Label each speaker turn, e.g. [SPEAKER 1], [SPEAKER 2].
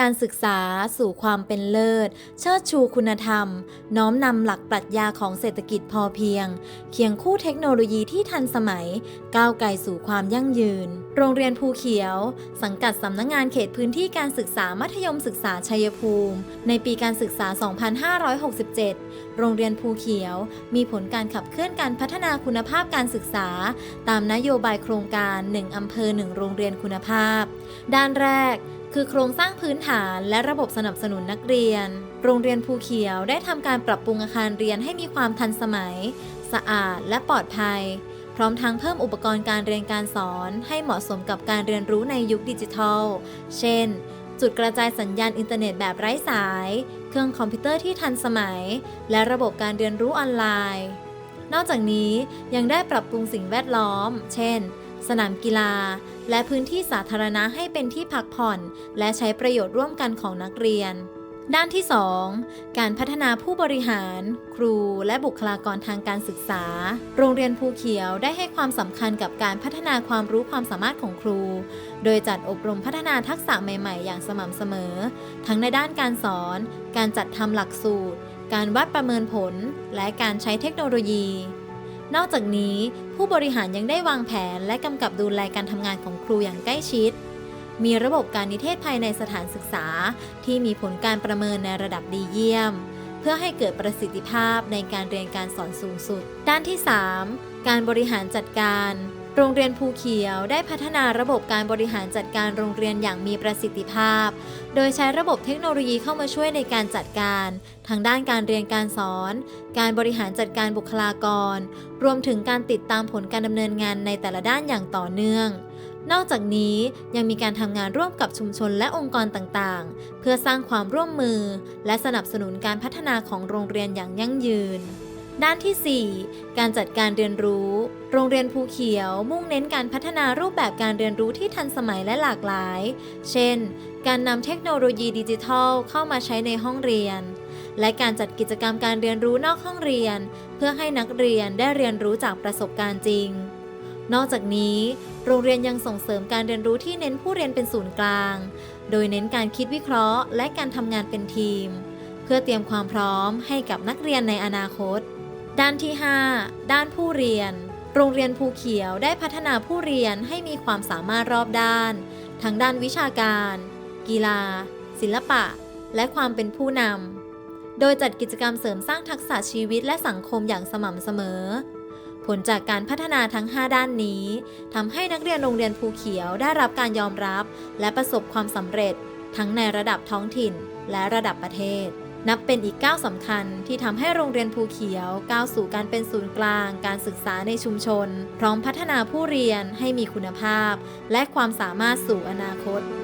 [SPEAKER 1] การศึกษาสู่ความเป็นเลิศ เชิดชูคุณธรรม น้อมนำหลักปรัชญาของเศรษฐกิจพอเพียง เคียงคู่เทคโนโลยีที่ทันสมัย ก้าวไกลสู่ความยั่งยืน โรงเรียนภูเขียว สังกัดสำนักงงานเขตพื้นที่การศึกษามัธยมศึกษาชัยภูมิ ในปีการศึกษา 2567 โรงเรียนภูเขียว มีผลการขับเคลื่อนการพัฒนาคุณภาพการศึกษา ตามนโยบายโครงการ 1อำเภอ 1 โรงเรียนคุณภาพ ด้านแรก คือโครงสร้างพื้นฐานและระบบสนับสนุนนักเรียน โรงเรียนภูเขียวได้ทำการปรับปรุงอาคารเรียนให้มีความทันสมัย สะอาดและปลอดภัย พร้อมทั้งเพิ่มอุปกรณ์การเรียนการสอน ให้เหมาะสมกับการเรียนรู้ในยุคดิจิทัล เช่น จุดกระจายสัญญาณอินเทอร์เน็ตแบบไร้สาย เครื่องคอมพิวเตอร์ที่ทันสมัย และระบบการเรียนรู้ออนไลน์ นอกจากนี้ยังได้ปรับปรุงสิ่งแวดล้อม เช่น สนามกีฬา และพื้นที่สาธารณะให้เป็นที่พักผ่อน และใช้ประโยชน์ร่วมกันของนักเรียน ด้านที่ 2 การพัฒนาผู้บริหาร ครู และบุคลากรทางการศึกษา โรงเรียนภูเขียวได้ให้ความสำคัญกับการพัฒนาความรู้ความสามารถของครู โดยจัดอบรมพัฒนาทักษะใหม่ๆ อย่างสม่ำเสมอ ทั้งในด้านการสอน การจัดทำหลักสูตร การวัดประเมินผล และการใช้เทคโนโลยี นอกจากนี้ผู้บริหารยังได้วางแผนและกำกับดูแลการทำงานของครูอย่างใกล้ชิด มีระบบการนิเทศภายในสถานศึกษา ที่มีผลการประเมินในระดับดีเยี่ยม เพื่อให้เกิดประสิทธิภาพในการเรียนการสอนสูงสุด ด้านที่ 3 การบริหารจัดการ โรงเรียนภูเขียวได้พัฒนาระบบการบริหารจัดการโรงเรียนอย่างมีประสิทธิภาพ โดยใช้ระบบเทคโนโลยีเข้ามาช่วยในการจัดการ ทางด้านการเรียนการสอน การบริหารจัดการบุคลากร รวมถึงการติดตามผลการดำเนินงานในแต่ละด้านอย่างต่อเนื่อง นอกจากนี้ยังมีการทำงานร่วมกับชุมชนและองค์กรต่างๆ เพื่อสร้างความร่วมมือ และสนับสนุนการพัฒนาของโรงเรียนอย่างยั่งยืน ด้านที่ 4 การจัดการเรียนรู้ โรงเรียนภูเขียวมุ่งเน้นการพัฒนารูปแบบการเรียนรู้ที่ทันสมัยและหลากหลาย เช่น การนำเทคโนโลยีดิจิทัลเข้ามาใช้ในห้องเรียน และการจัดกิจกรรมการเรียนรู้นอกห้องเรียน เพื่อให้นักเรียนได้เรียนรู้จากประสบการณ์จริง นอกจากนี้ โรงเรียนยังส่งเสริมการเรียนรู้ที่เน้นผู้เรียนเป็นศูนย์กลาง โดยเน้นการคิดวิเคราะห์ และการทำงานเป็นทีม เพื่อเตรียมความพร้อมให้กับนักเรียนในอนาคต ด้านที่ 5 ด้านผู้เรียน โรงเรียนภูเขียวได้พัฒนาผู้เรียนให้มีความสามารถรอบด้าน ทั้งด้านวิชาการ กีฬา ศิลปะ และความเป็นผู้นำ โดยจัดกิจกรรมเสริมสร้างทักษะชีวิตและสังคมอย่างสม่ำเสมอ ผลจากการพัฒนาทั้ง 5 ด้านนี้ทำให้นักเรียนโรงเรียนภูเขียวได้รับการยอมรับ และประสบความสำเร็จ ทั้งในระดับท้องถิ่น และระดับประเทศ นับเป็นอีกก้าวสำคัญที่ทำให้โรงเรียนภูเขียวก้าวสู่การเป็นศูนย์กลาง การศึกษาในชุมชน พร้อมพัฒนาผู้เรียนให้มีคุณภาพ และความสามารถสู่อนาคต